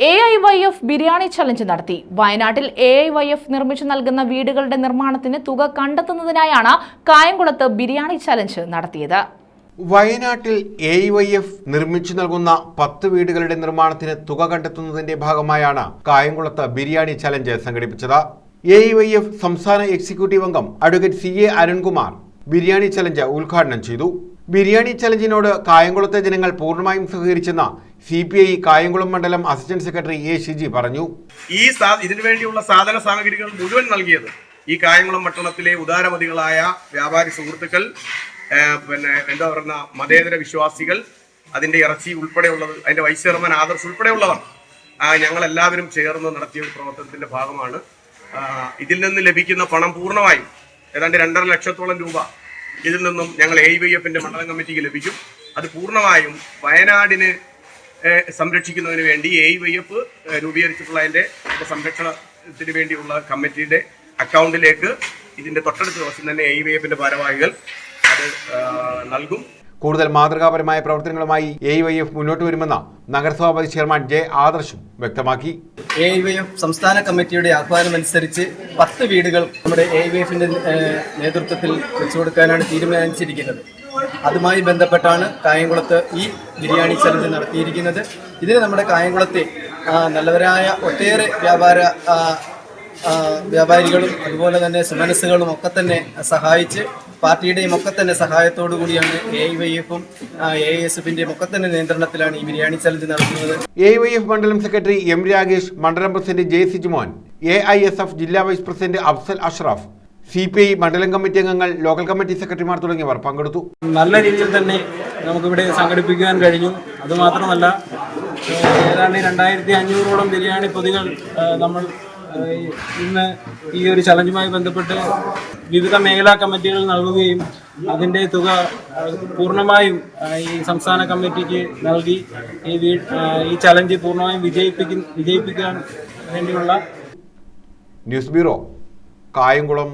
A I Y F biryani challenge നടത്തി. വയനാട്ടിൽ A I Y F നിർമ്മിച്ചു നൽകുന്ന വീടുകളുടെ നിർമ്മാണത്തിന് തുക കണ്ടെത്തുന്നതിനായാണ് കായംകുളത്ത് ബിരിയാണി ചലഞ്ച് നടത്തിയത്. വയനാട്ടിൽ എ വൈ എഫ് നിർമ്മിച്ചു നൽകുന്ന പത്ത് വീടുകളുടെ നിർമ്മാണത്തിന് തുക കണ്ടെത്തുന്നതിന്റെ ഭാഗമായാണ് കായംകുളത്ത് ബിരിയാണി ചലഞ്ച് സംഘടിപ്പിച്ചത്. എ വൈ എഫ് സംസ്ഥാന എക്സിക്യൂട്ടീവ് അംഗം advocate C A Arunkumar biryani challenge ഉദ്ഘാടനം ചെയ്തു. ബിരിയാണി ചലഞ്ചിനോട് കായംകുളത്തെ ജനങ്ങൾ പൂർണമായും സഹകരിച്ചെന്ന് സി പി ഐ കായംകുളം മണ്ഡലം അസിസ്റ്റന്റ് സെക്രട്ടറി എ ഷിജി പറഞ്ഞു. ഈ ഇതിനു വേണ്ടിയുള്ള സാധന സാമഗ്രികൾ മുഴുവൻ നൽകിയത് ഈ കായംകുളം പട്ടണത്തിലെ ഉദാരമതികളായ വ്യാപാരി സുഹൃത്തുക്കൾ പിന്നെ എന്താ പറയുന്ന മതേതര വിശ്വാസികൾ അതിന്റെ ഇറച്ചി ഉൾപ്പെടെയുള്ളത് അതിന്റെ വൈസ് ചെയർമാൻ ആദർശ് ഉൾപ്പെടെയുള്ളവർ ഞങ്ങളെല്ലാവരും ചേർന്ന് നടത്തിയ ഒരു പ്രവർത്തനത്തിന്റെ ഭാഗമാണ്. ഇതിൽ നിന്ന് ലഭിക്കുന്ന പണം പൂർണമായും ഏതാണ്ട് രണ്ടര ലക്ഷത്തോളം രൂപ ഇതിൽ നിന്നും ഞങ്ങൾ എ വൈ എഫിന്റെ മണ്ഡലം കമ്മിറ്റിക്ക് ലഭിക്കും. അത് പൂർണമായും വയനാടിന് സംരക്ഷിക്കുന്നതിന് വേണ്ടി എ വൈ എഫ് രൂപീകരിച്ചിട്ടുള്ള അതിന്റെ അതിന്റെ സംരക്ഷണത്തിന് വേണ്ടിയുള്ള കമ്മിറ്റിയുടെ അക്കൗണ്ടിലേക്ക് ഇതിന്റെ തൊട്ടടുത്ത ദിവസം തന്നെ എ വൈ എഫിന്റെ ഭാരവാഹികൾ അത് നൽകും. കൂടുതൽ മാതൃകാപരമായ പ്രവർത്തനങ്ങളുമായി എ വൈ എഫ് മുന്നോട്ട് വരുമെന്ന് നഗരസഭാ വൈസ് ചെയർമാൻ ജെ ആദർശും വ്യക്തമാക്കി. എ ഐ വൈ എഫ് സംസ്ഥാന കമ്മിറ്റിയുടെ ആഹ്വാനം അനുസരിച്ച് പത്ത് വീടുകൾ നമ്മുടെ എ ഐ വൈ എഫിന്റെ നേതൃത്വത്തിൽ വെച്ചു കൊടുക്കാനാണ് തീരുമാനിച്ചിരിക്കുന്നത്. അതുമായി ബന്ധപ്പെട്ടാണ് കായംകുളത്ത് ഈ ബിരിയാണി ചലഞ്ച് നടത്തിയിരിക്കുന്നത്. ഇതിന് നമ്മുടെ കായംകുളത്തെ നല്ലവരായ ഒട്ടേറെ വ്യാപാര വ്യാപാരികളും അതുപോലെ തന്നെ സുമനസ്സുകളും ഒക്കെ തന്നെ സഹായിച്ച് പാർട്ടിയുടെയും ഒക്കെ തന്നെ സഹായത്തോടു കൂടിയാണ് എ ഐ വൈ എഫും എ എസ് എഫിന്റെയും ഒക്കെ തന്നെ നിയന്ത്രണത്തിലാണ് ഈ ബിരിയാണി ചലഞ്ച് നടത്തുന്നത്. എ വൈ എഫ് മണ്ഡലം സെക്രട്ടറി എം രാഗേഷ് മണ്ഡലം president J Sijumon A I S F ജില്ലാ vice president Afsal Ashraf C P I മണ്ഡലം കമ്മിറ്റി അംഗങ്ങൾ ലോക്കൽ കമ്മിറ്റി സെക്രട്ടറിമാർ തുടങ്ങിയവർ പങ്കെടുത്തു. നല്ല രീതിയിൽ തന്നെ നമുക്കിവിടെ സംഘടിപ്പിക്കാൻ കഴിഞ്ഞു. അതുമാത്രമല്ല ഏതാണ്ട് രണ്ടായിരത്തി അഞ്ഞൂറോളം ബിരിയാണി പൊതികൾ നമ്മൾ ഇന്ന് ഈ ഒരു ചലഞ്ചുമായി ബന്ധപ്പെട്ട് വിവിധ മേഖലാ കമ്മിറ്റികൾ നൽകുകയും അതിന്റെ തുക പൂർണമായും ഈ സംസ്ഥാന കമ്മിറ്റിക്ക് നൽകി ഈ വീ ഈ ചലഞ്ച് പൂർണമായും വിജയിപ്പിക്കും വിജയിപ്പിക്കാൻ വേണ്ടിയുള്ള ന്യൂസ് ബ്യൂറോ കായംകുളം